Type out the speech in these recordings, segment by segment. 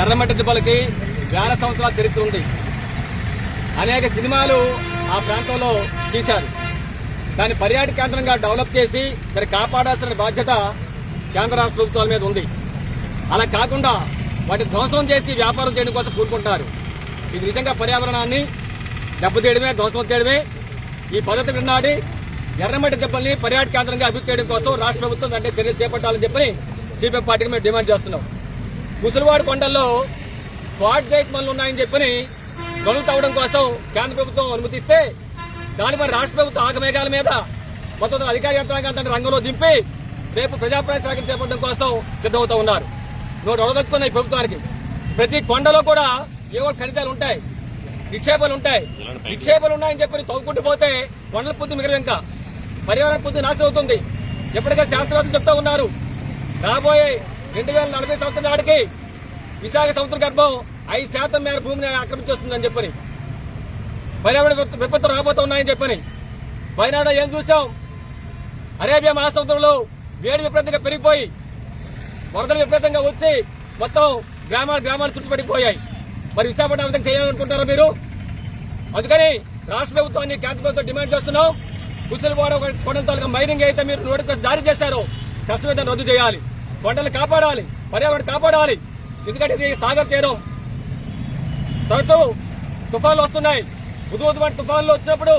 ఎర్రమట్టి దిబ్బలకి వేల సంవత్సరాల చరిత్ర ఉంది అనేక సినిమాలు ఆ ప్రాంతంలో తీశారు. దాన్ని పర్యాటక కేంద్రంగా డెవలప్ చేసి దాన్ని కాపాడాల్సిన బాధ్యత కేంద్ర రాష్ట్ర ప్రభుత్వాల మీద ఉంది. అలా కాకుండా వాటి ధ్వంసం చేసి వ్యాపారం చేయడం కోసం కూరుకుంటారు ఇది నిజంగా పర్యావరణాన్ని దెబ్బతీయడమే ధ్వంసం చేయడమే. ఈ పద్ధతి విన్నాడి ఎర్రమట్టి దెబ్బల్ని పర్యాటక కేంద్రంగా అభివృద్ధి చేయడం కోసం రాష్ట్ర ప్రభుత్వం వెంటనే చర్యలు చేపట్టాలని చెప్పి సిపిఎం పార్టీకి మేము డిమాండ్ చేస్తున్నాం. ముసలివాడ కొండల్లో క్వాడ్ గేట్ పనులు ఉన్నాయని చెప్పని గనులు తవ్వడం కోసం కేంద్ర ప్రభుత్వం అనుమతిస్తే దానిపై రాష్ట్ర ప్రభుత్వం ఆగమేఘాల మీద మొత్తం అధికార యంత్రాంగాన్ని రంగంలో దింపి రేపు ప్రజాప్రాయ చేపట్టడం కోసం సిద్ధమవుతా ఉన్నారు. నోటు ఈ ప్రభుత్వానికి. ప్రతి కొండలో కూడా ఏవో ఖనిజాలు ఉంటాయి. నిక్షేపాలు ఉంటాయి. నిక్షేపాలు ఉన్నాయని చెప్పి తవ్వుకుంటూ పోతే కొండల పొద్దు మిగిలిన ఇంకా. పర్యావరణ పొద్దు నాశనం అవుతుంది. ఎప్పటికైనా శాస్త్రవేత్తలు చెప్తా ఉన్నారు. రాబోయే రెండు వేల నలభై సంవత్సరం నాటికి విశాఖ సముద్ర గర్భం ఐదు శాతం మేర భూమిని ఆక్రమించేస్తుందని చెప్పని పర్యావరణ విపత్తులు విపత్తు ఉన్నాయని చెప్పని పైనాడు ఏం చూసాం? అరేబియా మహాసముద్రంలో వేడి విపరీతంగా పెరిగిపోయి వరదలు విపరీతంగా వచ్చి మొత్తం గ్రామాలు గ్రామాలు చుట్టుపడిపోయాయి మరి విశాఖపట్నం విధంగా చేయాలనుకుంటారా మీరు? అందుకని రాష్ట్ర ప్రభుత్వాన్ని కేంద్ర ప్రభుత్వం డిమాండ్ చేస్తున్నాం. కుశలవాడ కొండల తాలూకా మైనింగ్ అయితే మీరు నోటిఫికేషన్ జారీ చేశారో కష్టం రద్దు చేయాలి. కొండలు కాపాడాలి పర్యావరణం కాపాడాలి. ఎందుకంటే ఇది సాగర్ తీరం. తరచూ తుఫాన్లు వస్తున్నాయి. ఉదు వంటి తుఫాన్లు వచ్చినప్పుడు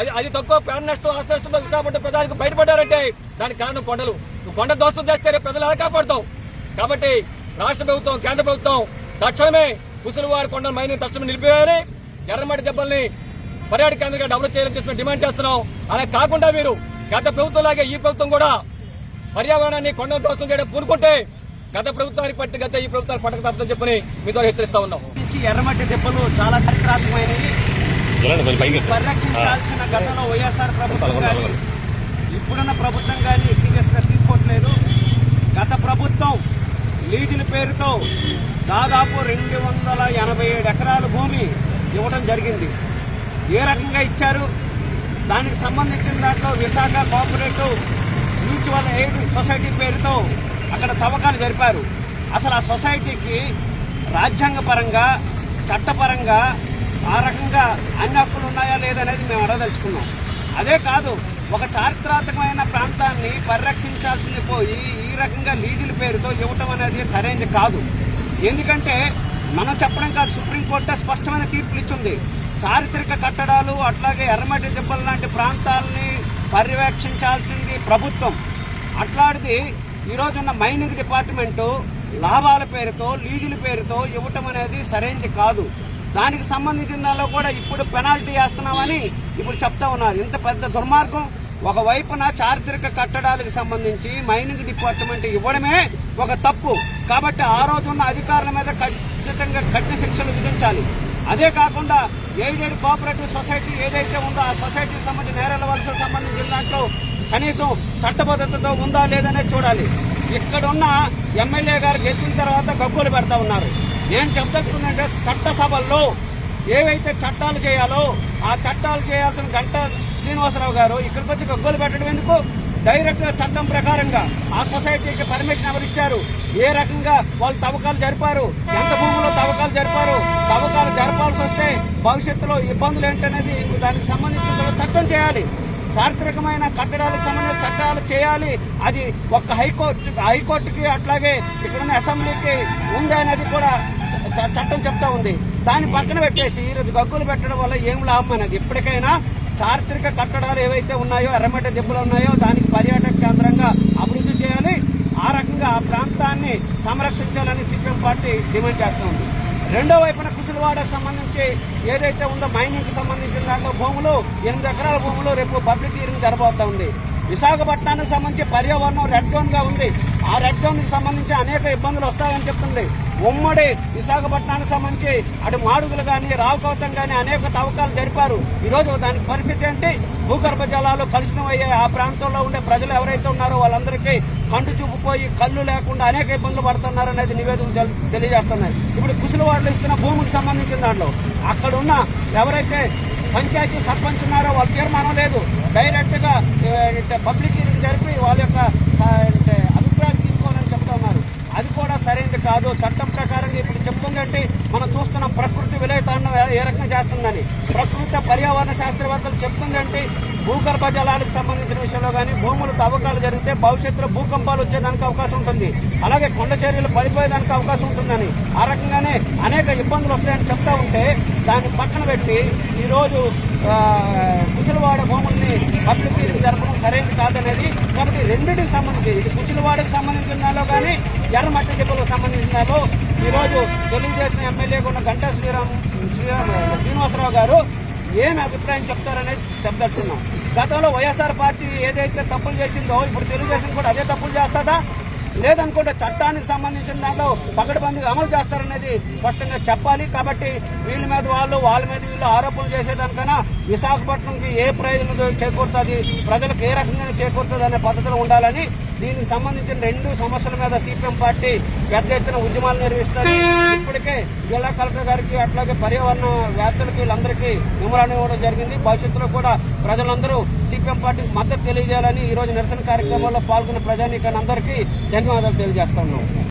అది అది తక్కువ ప్రాణ నష్టం ఆస్తి నష్టంలో విశాఖపట్నం ప్రజలకు బయటపడ్డారంటే దానికి కారణం కొండలు. నువ్వు కొండ దోస్తం చేస్తే రేపు ప్రజలు ఎలా కాపాడుతావు? కాబట్టి రాష్ట్ర ప్రభుత్వం కేంద్ర ప్రభుత్వం తక్షణమే కుసులువారి కొండ మైనింగ్ తక్షణమే నిలిపివేయాలి. ఎర్రమట్టి దెబ్బల్ని పర్యాటక కేంద్రంగా డెవలప్ చేయాలని చెప్పి డిమాండ్ చేస్తున్నాం. అలా కాకుండా మీరు గత ప్రభుత్వం లాగే ఈ ప్రభుత్వం కూడా పర్యావరణాన్ని కొండల దోస్తం చేయడం పూనుకుంటే గత ప్రభుత్వానికి పట్టి గత ఈ ప్రభుత్వానికి పట్టక తప్పదని చెప్పని మీతో హెచ్చరిస్తా ఉన్నాం. ఎర్రమట్టి దెబ్బలు చాలా చారిత్రాత్మకమైనవి. పరిరక్షించాల్సిన గతంలో వైఎస్ఆర్ ప్రభుత్వం కానీ ఇప్పుడున్న ప్రభుత్వం కానీ సీరియస్గా తీసుకోవట్లేదు. గత ప్రభుత్వం లీజుల పేరుతో దాదాపు రెండు వందల ఎనభై ఏడు ఎకరాల భూమి ఇవ్వడం జరిగింది. ఏ రకంగా ఇచ్చారు? దానికి సంబంధించిన దాంట్లో Visakha cooperative mutual aid society పేరుతో అక్కడ తవ్వకాలు జరిపారు? అసలు ఆ సొసైటీకి రాజ్యాంగపరంగా చట్టపరంగా ఆ రకంగా అన్ని హక్కులు ఉన్నాయా లేదనేది మేము అడగదలుచుకున్నాం. అదే కాదు ఒక చారిత్రాత్మకమైన ప్రాంతాన్ని పరిరక్షించాల్సింది పోయి ఈ రకంగా లీజుల పేరుతో ఇవ్వటం అనేది సరైనది కాదు. ఎందుకంటే మనం చెప్పడం కాదు సుప్రీంకోర్టు స్పష్టమైన తీర్పులు ఇచ్చింది. చారిత్రక కట్టడాలు అట్లాగే ఎర్రమట్టి దెబ్బలు లాంటి ప్రాంతాలని పర్యవేక్షించాల్సింది ప్రభుత్వం. అట్లాంటిది ఈరోజున్న మైనింగ్ డిపార్ట్మెంటు లాభాల పేరుతో లీజుల పేరుతో ఇవ్వటం అనేది సరైనది కాదు. దానికి సంబంధించిన దానిలో కూడా ఇప్పుడు పెనాల్టీ వేస్తున్నామని ఇప్పుడు చెప్తా ఉన్నారు. ఇంత పెద్ద దుర్మార్గం. ఒకవైపున చారిత్రక కట్టడాలకు సంబంధించి మైనింగ్ డిపార్ట్మెంట్ ఇవ్వడమే ఒక తప్పు. కాబట్టి ఆ రోజున్న అధికారుల మీద ఖచ్చితంగా కఠిన శిక్షలు విధించాలి. అదే కాకుండా ఎయిడెడ్ కోఆపరేటివ్ సొసైటీ ఏదైతే ఉందో ఆ సొసైటీకి సంబంధించి నేరాల వలసకు సంబంధించిన దాంట్లో కనీసం చట్టబద్ధతతో ఉందా లేదనేది చూడాలి. ఇక్కడున్న ఎమ్మెల్యే గారు గెలిచిన తర్వాత గగ్గోలు పెడతా ఉన్నారు. నేను చెప్పదలుచుకుందంటే చట్టసభల్లో ఏవైతే చట్టాలు చేయాలో ఆ చట్టాలు చేయాల్సిన గంట శ్రీనివాసరావు గారు ఇక్కడికి వచ్చి గగ్గోలు పెట్టడం ఎందుకు? డైరెక్ట్గా చట్టం ప్రకారంగా ఆ సొసైటీకి పర్మిషన్ ఎవరు ఇచ్చారు? ఏ రకంగా వాళ్ళు తవ్వకాలు జరిపారు? ఎంత భూములో తవ్వకాలు జరిపారు? తవ్వకాలు జరపాల్సి వస్తే భవిష్యత్తులో ఇబ్బందులు ఏంటనేది దానికి సంబంధించిన చట్టం చేయాలి. చారిత్రకమైన కట్టడాలకు సంబంధించిన చట్టాలు చేయాలి. అది ఒక్క హైకోర్టు హైకోర్టుకి అట్లాగే ఇక్కడున్న అసెంబ్లీకి ఉంది అనేది కూడా చ- చట్టం చెప్తా ఉంది. దాన్ని పక్కన పెట్టేసి ఈరోజు గగ్గులు పెట్టడం వల్ల ఏం లాభం అనేది? ఇప్పటికైనా చారిత్రక కట్టడాలు ఏవైతే ఉన్నాయో ఎర్రమట్టి దెబ్బలు ఉన్నాయో దానికి పర్యాటక కేంద్రంగా అభివృద్ధి చేయాలి. ఆ రకంగా ఆ ప్రాంతాన్ని సంరక్షించాలని సిపిఎం పార్టీ డిమాండ్ చేస్తుంది రెండో వైపున కుసులవాడకు సంబంధించి ఏదైతే ఉందో మైనింగ్కి సంబంధించిన దాంట్లో భూములు ఎనిమిది ఎకరాల భూములు రేపు పబ్లిక్ హీరింగ్ జరబోతా ఉంది. విశాఖపట్నానికి సంబంధించి పర్యావరణం రెడ్ జోన్గా ఉంది. ఆ రెడ్ జోన్కి సంబంధించి అనేక ఇబ్బందులు వస్తాయని చెప్తుంది. ఉమ్మడి విశాఖపట్నానికి సంబంధించి అటు మాడుగులు కానీ రావుకోవటం కానీ అనేక తవ్వకాలు జరిపారు. ఈ రోజు పరిస్థితి ఏంటి? భూగర్భ జలాలు కలుషితం అయ్యే ఆ ప్రాంతంలో ఉండే ప్రజలు ఎవరైతే ఉన్నారో వాళ్ళందరికీ కండు చూపుపోయి కళ్ళు లేకుండా అనేక ఇబ్బందులు పడుతున్నారు అనేది నివేదిక తెలియజేస్తున్నాయి. ఇప్పుడు కుసులవాడలు ఇస్తున్న భూమికి సంబంధించిన దాంట్లో అక్కడున్న ఎవరైతే పంచాయతీ సర్పంచ్ ఉన్నారో వాళ్ళ తీర్మానం లేదు. డైరెక్ట్గా పబ్లిక్ జరిపి వాళ్ళ యొక్క ఆ, అంటే అభిప్రాయం తీసుకోవాలని చెప్తా ఉన్నారు అది కూడా సరైనది కాదు చట్టం ప్రకారంగా ఇప్పుడు చెప్తున్న మనం చూస్తున్న ప్రకృతి విలయతాండం ఏ రకంగా చేస్తుందని. ప్రకృతి పర్యావరణ శాస్త్రవేత్తలు చెప్తుంది భూగర్భ జలాలకు సంబంధించిన విషయంలో కానీ భూములు తవ్వకాలు జరిగితే భవిష్యత్తులో భూకంపాలు వచ్చేదానికి అవకాశం ఉంటుంది. అలాగే కొండ చర్యలు పడిపోయేదానికి అవకాశం ఉంటుందని. ఆ రకంగానే అనేక ఇబ్బందులు వస్తాయని చెప్తా ఉంటే దాన్ని పక్కన పెట్టి ఈరోజు ఆ, కుశలవాడ భూముల్ని పబ్లిక్ జరపడం సరైనది కాదనేది. కాబట్టి రెండింటికి సంబంధించి ఇది కుశలవాడకి సంబంధించిన దానిలో కానీ ఎర్రమట్టి దిబ్బలకు సంబంధించిన ఈరోజు తెలుగుదేశం ఎమ్మెల్యేగా ఉన్న గంటా శ్రీరామ్ శ్రీరామ్ శ్రీనివాసరావు గారు ఏమి అభిప్రాయం చెప్తారనేది చెప్పదలుచుకున్నాం గతంలో వైఎస్ఆర్ పార్టీ ఏదైతే తప్పులు చేసిందో ఇప్పుడు తెలుగుదేశం కూడా అదే తప్పులు చేస్తుందా? లేదనుకుంటే చట్టానికి సంబంధించిన దాంట్లో పకడ్బందీగా అమలు చేస్తారనేది స్పష్టంగా చెప్పాలి. కాబట్టి వీళ్ళ మీద వాళ్ళు వాళ్ళ మీద వీళ్ళు ఆరోపణలు చేసేదానికన్నా విశాఖపట్నంకి ఏ ప్రయోజనం చేకూరుతుంది? ప్రజలకు ఏ రకంగా చేకూరుతుంది అనే పద్ధతిలో ఉండాలని దీనికి సంబంధించిన రెండు సమస్యల మీద సిపిఎం పార్టీ పెద్ద ఎత్తున ఉద్యమాలు నిర్వహిస్తుంది. ఇప్పటికే జిల్లా కలెక్టర్ గారికి అట్లాగే పర్యావరణ వ్యాప్తులకి వీళ్ళందరికీ విమరాన్ని ఇవ్వడం జరిగింది. భవిష్యత్తులో కూడా ప్రజలందరూ సిపిఎం పార్టీకి మద్దతు తెలియజేయాలని ఈ రోజు నిరసన కార్యక్రమంలో పాల్గొన్న ప్రజానీకాన్ని అందరికీ ధన్యవాదాలు తెలియజేస్తున్నాం